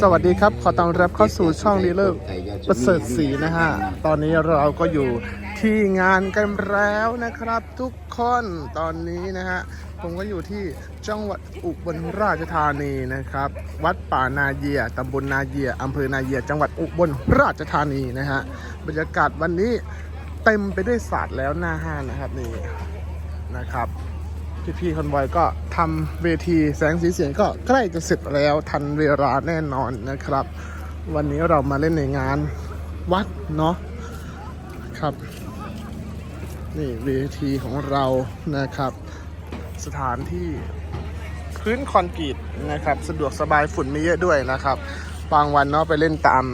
สวัสดีครับ ขอต้อนรับเข้าสู่ช่องดีเลอร์ประเสริฐศรีนะฮะ ตอนนี้เราก็อยู่ที่งานกันแล้วนะครับ ทุกคนตอนนี้นะฮะ ผมก็อยู่ที่จังหวัดอุบลราชธานีนะครับ วัดป่านาเยียตำบลนาเยียอำเภอนาเยีย จังหวัดอุบลราชธานีนะฮะ บรรยากาศวันนี้เต็มไปด้วยศาสตร์แล้วหน้าห้างนะครับนี่นะครับ พี่ๆคอนบอยก็ทำเวทีแสงสีเสียงก็ใกล้จะเสร็จแล้วทันเวลาแน่นอนนะครับ วันนี้เรามาเล่นในงานวัดเนาะครับ นี่เวทีของเรานะครับ สถานที่พื้นคอนกรีตนะครับสะดวกสบายฝุ่นไม่เยอะด้วยนะครับบางวันเนาะไปเล่นตาม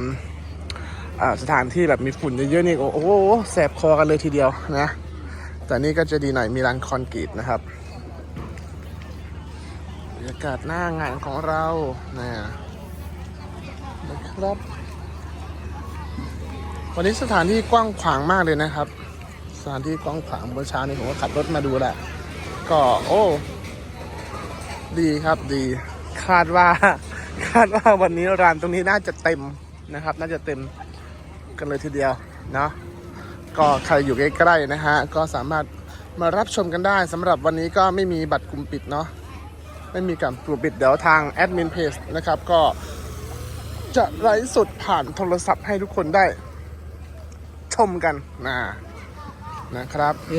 สถานที่แบบมีฝุ่นเยอะๆนี่โอ้โหแสบคอกันเลยทีเดียวนะแต่นี่ก็จะดีหน่อยมีลานคอนกรีตนะครับากาศหน้างานของเรานะนะครับ วันนี้สถานที่กว้างขวางมากเลยนะครับ สถานที่กว้างขวางเมื่อเช้านี้ผมก็ขับรถมาดูแหละ ก็โอ้ดีครับดีคาดว่า คาดว่าวันนี้ร้านตรงนี้น่าจะเต็มนะครับ น่าจะเต็มกันเลยทีเดียวเนาะก็ใครอยู่ใกล้ๆนะฮะก็สามารถมารับชมกันได้สำหรับวันนี้ก็ไม่มีบัตรกลุ่มปิดเนาะ ไม่มีการกลุ่มปิดเดี๋ยวทางแอดมินเพจนะครับก็จะไลฟ์สดผ่านโทรศัพท์ให้ทุกคนได้ ชมกันนะนะครับ เอ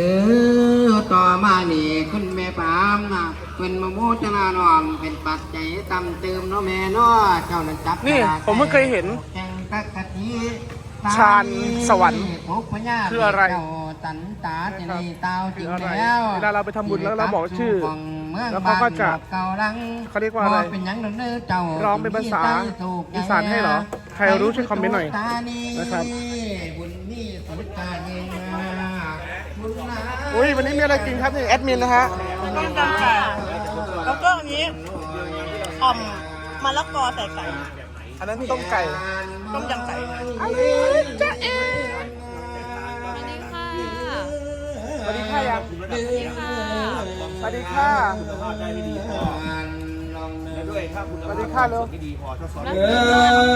อต่อมานี่คุณแม่ปามนะเป็นมะม่วงจนานอนเป็นปัจจัยตำเติมเนาะแม่เนาะเจ้านั่นจับนี่ฉลากผมเพิ่งเคยเห็นแกงตักกะทิชาญสวรรค์พบพญาคืออะไรเจ้าตันตาจะนีเตาจริงคืออะไรแล้วเวลาเราไปทำบุญแล้วเราบอกชื่อของ เมืองแล้วเขาก็จะบ้นเก่าลังเขาเรียกว่าอะไรบ่เป็นหยังดอกเด้อเจ้าร้องเป็นภาษาอีสานให้เหรอใครรู้ช่วยคอมเมนต์หน่อยนะครับบุญนี่สุดตาเองนะบุญนะอุ้ยวันนี้มีอะไรกินครับนี่แอดมินนะฮะต้มยำไก่แล้วก็อันนี้อ่อมมะละกอใส่ไก่อันนั้นต้มไก่ต้มยำไก่จ้าเอสวัสดีค่ะสวัสดีค่ะยังสวัสดีค่ะ สวัสดีค่ะสวัสดีค่ะเร็วเอ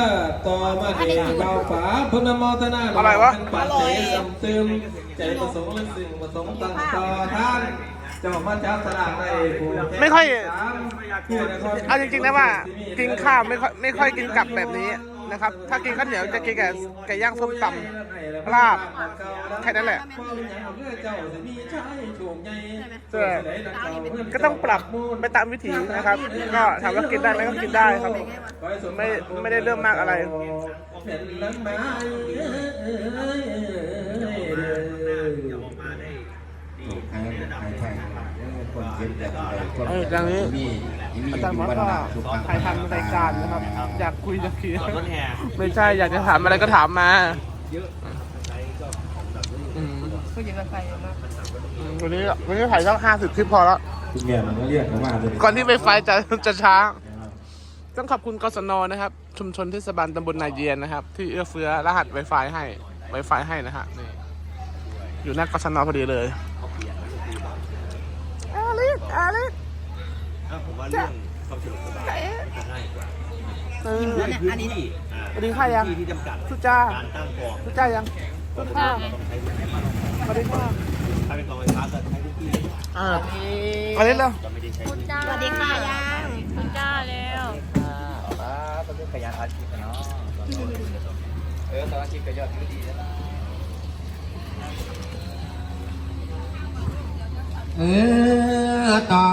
อต่อมาเด็กเบาฝาพุทธมอตนาอะไรวะปัจจัยสำเติมใจประสงค์และสิ่งประสงค์ต่างต่อท่านเจ้ามาจับสลากได้ผู้แทนไม่ค่อยสามผู้นครเอาจริงๆนะว่า กินข้าวไม่ค่อยไม่ค่อยกินกับแบบนี้ นะครับ ถ้ากินข้าวเหนียวจะกินกับไก่ย่างส้มตำลาบ แค่นั้นแหละใช่ก็ต้องปรับไปตามวิถีนะครับ ก็ถามว่ากินได้ไหมก็กินได้ครับไม่ไม่ได้เรื่องมากอะไรเอออย่างนี้ อาจารย์มอสก็ถ่ายทำรายการนะครับ อยากคุยอยากคุยไม่ใช่อยากจะถามอะไรก็ถามมาอืมผู้หญิงกับไฟมากอืมวันนี้วันนี้ถ่ายสักห้าสิบคลิปพอแล้วทุกอย่างมันก็เรียกเขามาเลยก่อนที่ไฟไฟจะจะช้า ต้องขอบคุณกศนนะครับ ชุมชนเทศบาลตำบลนาเยียนนะครับ ที่เอื้อเฟื้อรหัส Wi-Fi ให้ Wi-Fi ให้นะฮะนี่อยู่หน้ากศนพอดีเลยอาลิสอาลิส ผมว่าเรื่องความสะดวกสบายจะง่ายกว่าเออในพื้นที่อ่าสวัสดีค่ะยังที่ที่จำกัดสุจ้า การตั้งกองสุจ้ายังสุจ้าต้องใช้พื้นที่สวัสดีค่ะถ้าเป็นกองไฟฟ้าก็ใช้พื้นที่อ่าอาลิสเร็วก็ไม่ได้ใช้พื้นที่สวัสดีค่ะยังคุณจ้าแล้วเออต่อ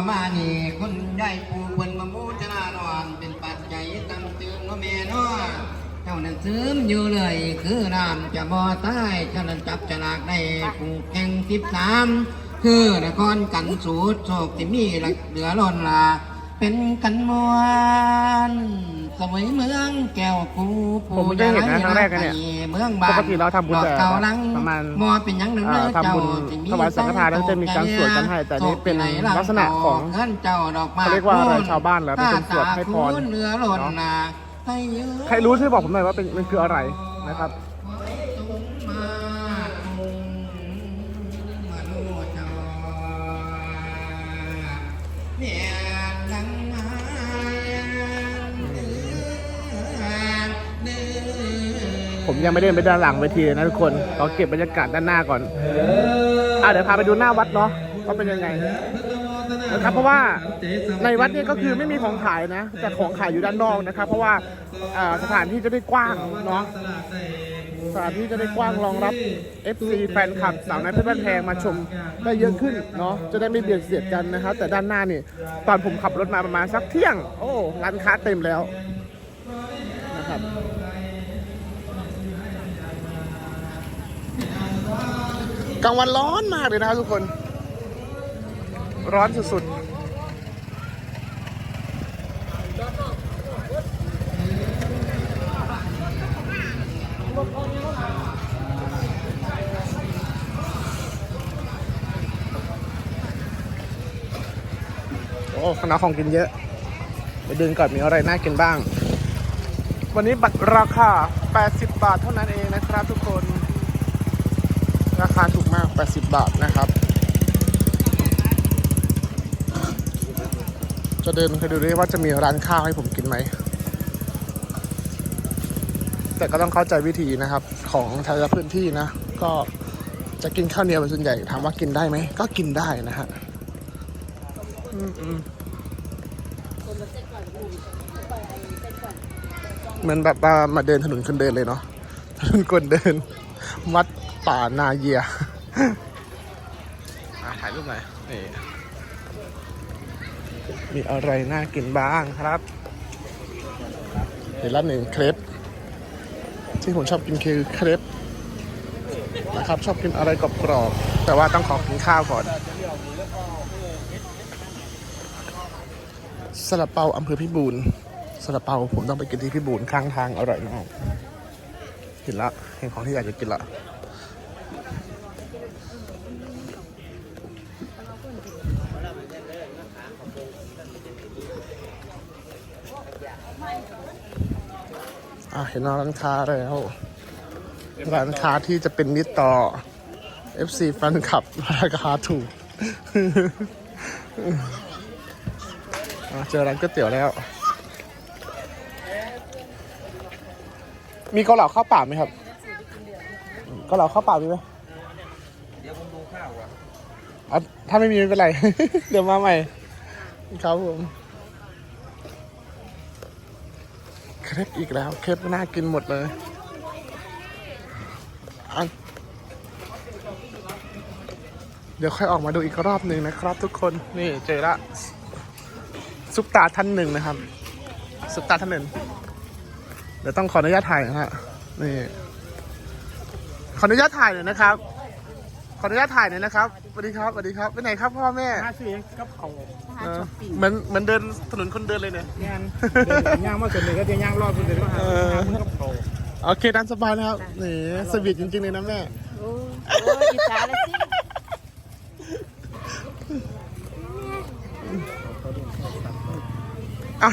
มานี่คุณได้ปูเพิ่นมะม่วงจนานอนเป็นปัจจัยตำเติมเนาแม่นอเจ้านั้นซึมอยู่เลย คือน้ำจะบ่อใต้เจ้านั้นจับฉลากได้ผูกแข่งสิบสามคือนครกันสูตรโศกที่มีเหลือล้นลาเป็นกันมวน สมัยเมืองแก้วกูผมเพิ่งได้เห็นนะครั้งแรกนะเนี่ยเมืองบ้านปกติเราทำบุญแต่ดอกเก่าลังประมาณมอเป็นหยังหนึ่งอ่าเจ้าทำบุญที่มีถวายสังฆทานแล้วจะมีการสวดกันให้แต่นี่เป็นลักษณะของเงินเจ้าดอกไม้เขาเรียกว่าอะไรชาวบ้านเหรอเป็นคนสวดให้พร ตาตาคูเนื้อหล่นนาให้ยืนใครรู้ช่วยบอกผมหน่อยว่าเป็นมันคืออะไรนะครับ ผมยังไม่ได้ไปด้านหลังเวทีเลยนะทุกคนขอเก็บบรรยากาศด้านหน้าก่อนอะเดี๋ยวพาไปดูหน้าวัดเนาะว่าเป็นยังไงนะครับเพราะว่าในวัดนี่ก็คือไม่มีของขายนะ แต่ของขายอยู่ด้านนอกนะครับ เพราะว่าสถานที่จะได้กว้างเนาะสถานที่จะได้กว้างรองรับ FC แฟนคลับสาวน้อยเพชรบ้านแพงมาชมได้เยอะขึ้นเนาะจะได้ไม่เบียดเสียดกันนะครับแต่ด้านหน้านี่ ตอนผมขับรถมาประมาณสักเที่ยง โอ้ร้านค้าเต็มแล้วนะครับ กลางวันร้อนมากเลยนะครับทุกคน ร้อนสุดๆ โอ้คณะของกินเยอะ ไปดึงก่อนมีอะไรน่ากินบ้าง วันนี้บัตรราคา 80 บาทเท่านั้นเองนะครับทุกคน ราคาถูก มาก 80 บาทนะครับ จะเดินไปดูด้วยว่าจะมีร้านข้าวให้ผมกินไหม แต่ก็ต้องเข้าใจวิธีนะครับ ของแต่ละพื้นที่นะ ก็จะกินข้าวเหนียวเป็นส่วนใหญ่ถามว่ากินได้ไหม ก็กินได้นะฮะอืมอืมเหมือนแบบว่ามาเดินถนนคนเดินเลยเนาะถนนคนเดิน วัดป่านาเยียอะ ถ่ายรูปหน่อยนี่มีอะไรน่ากินบ้างครับเดี๋ยวละหนึ่งเครปที่ผมชอบกินคือเครปนะครับ ชอบกินอะไรกรอบๆแต่ว่าต้องขอกินข้าวก่อนซาลาเปาอำเภอพิบูลซาลาเปาผมต้องไปกินที่พิบูลข้างทางอร่อยมากเห็นละเห็นของที่อยากจะกินละ อะเห็นร้านค้าแล้ว ร้านค้าที่จะเป็นมิตรต่อ FC แฟนคลับราคาถูกเจอร้านก๋วยเตี๋ยวแล้ว มีเกาเหลาข้าวเปล่าไหมครับเกาเหลาข้าวเปล่ามีไหมเดี๋ยวผมดูข้าวอะถ้าไม่มีไม่เป็นไร เดี๋ยวมาใหม่ ครับผม เครปอีกแล้ว เครปน่ากินหมดเลยอันเดี๋ยวค่อยออกมาดูอีกรอบหนึ่งนะครับ ทุกคน นี่เจอละซุปตาท่านหนึ่งนะครับ ซุปตาท่านหนึ่ง เดี๋ยวต้องขออนุญาตถ่ายนะฮะ นี่ ขออนุญาตถ่ายหน่อยนะครับ ขออนุญาตถ่ายหน่อยนะครับสวัสดีครับสวัสดีครับไปไหนครับพ่อแม่ห้าซื้อกับเขาเออเหมือนเหมือนเดินถนนคนเดินเลยเนี่ยงานเดินย่างมาส่วนหนึ่งก็จะย่างรอบส่วนหนึ่งก็หาคุณกับเขาโอเคด้านสบายนะครับนี่สวีทจริงๆเลยนะแม่โอ้ยอิจฉาเลยสิอะ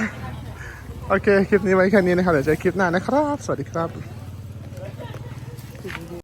โอเค คลิปนี้ไว้แค่นี้นะครับ เดี๋ยวเจอคลิปหน้านะครับ สวัสดีครับ